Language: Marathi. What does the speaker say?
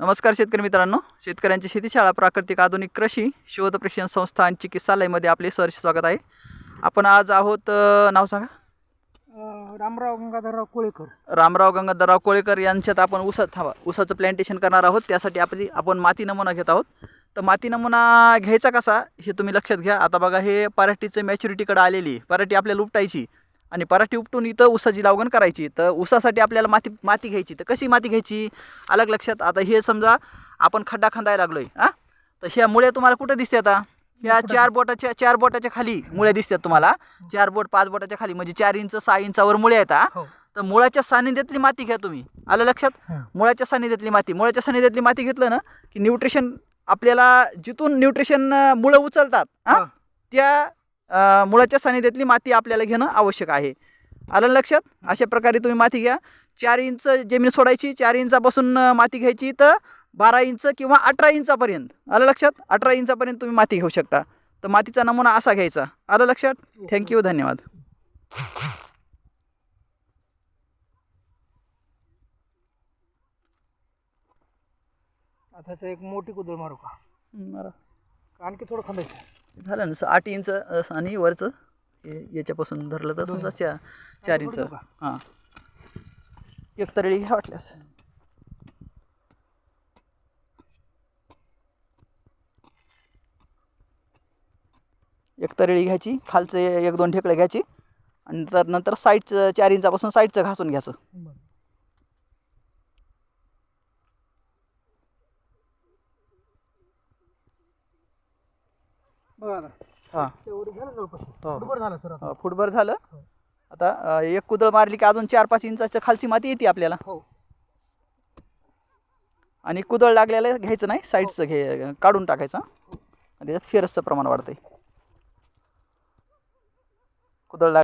नमस्कार शेतकरी मित्रांनो. शेतकऱ्यांची शेतीशाळा प्राकृतिक आधुनिक कृषी शोध प्रशिक्षण संस्था आणि चिकित्सालयमध्ये आपले सहर्ष स्वागत आहे. आपण आज आहोत नाव सांगा. रामराव गंगाधरराव कोळेकर. रामराव गंगाधरराव कोळेकर यांच्यात आपण ऊसात थांबा ऊसाचं प्लॅन्टेशन करणार आहोत. त्यासाठी आपली आपण माती नमुना घेत आहोत. तर माती नमुना घ्यायचा कसा हे तुम्ही लक्षात घ्या. आता बघा हे पराठीचं मॅच्युरिटीकडे आलेली पराठी आपल्याला उपटायची आणि पराठी उपटून इथं ऊसाची लावगण करायची. तर ऊसासाठी आपल्याला माती माती घ्यायची. तर कशी माती घ्यायची? अलग लक्षात. आता हे समजा आपण खड्डा खंदायला लागलो आहे हां? तर ह्या मुळे तुम्हाला कुठं दिसते आता ह्या चार बोटाच्या चार बोटाच्या खाली मुळे दिसतात तुम्हाला. चार बोट पाच बोटाच्या खाली. म्हणजे चार इंच सहा इंचावर मुळे आहेत हा. हो. तर मुळाच्या सानिध्यातली माती घ्या तुम्ही. आलं लक्षात? हं. मुळाच्या सानिध्यातली माती. मुळाच्या सानिध्यातली माती घेतलं ना की न्यूट्रिशन आपल्याला जिथून न्यूट्रिशन मुळं उचलतात हा? हा. त्या मुळाच्या सानिध्यातली माती आपल्याला घेणं आवश्यक आहे. आलं लक्षात? अशा प्रकारे तुम्ही माती घ्या. चार इंच जमीन सोडायची चार इंचापासून माती घ्यायची तर बारा इंच किंवा अठरा इंचापर्यंत. आलं लक्षात? अठरा इंचापर्यंत तुम्ही माती घेऊ शकता. तर मातीचा नमुना असा घ्यायचा. आलं लक्षात? थँक्यू धन्यवाद. आता एक मोठी कुदळ मारू का? आणखी थोडं खांदायचं झालं ना आठ इंच आणि वरचं याच्यापासून धरलं तर समजा चार चार इंच? हां. एक तळी घ्या वाटल्यास. एक तळी घ्यायची खालचं एक दोन ठेकळे घ्यायची आणि तर नंतर साईडचं चार इंचापासून साईडचं घासून घ्यायचं. बघा आता. हां. तेवढं झालं जवळपास. हो. बरोबर झालं सर आता. फुटभर झालं. हो. आता अ, एक कुदळ मारली की अजून चार पाच इंचाच्या खालची माती येते आपल्याला. हो. आणि कुदळ लागलेलं घ्यायचं नाही साईडचं घे काढून टाकायचं आणि त्याच्यात फेरसचं प्रमाण वाढतंय. कुदळ लाग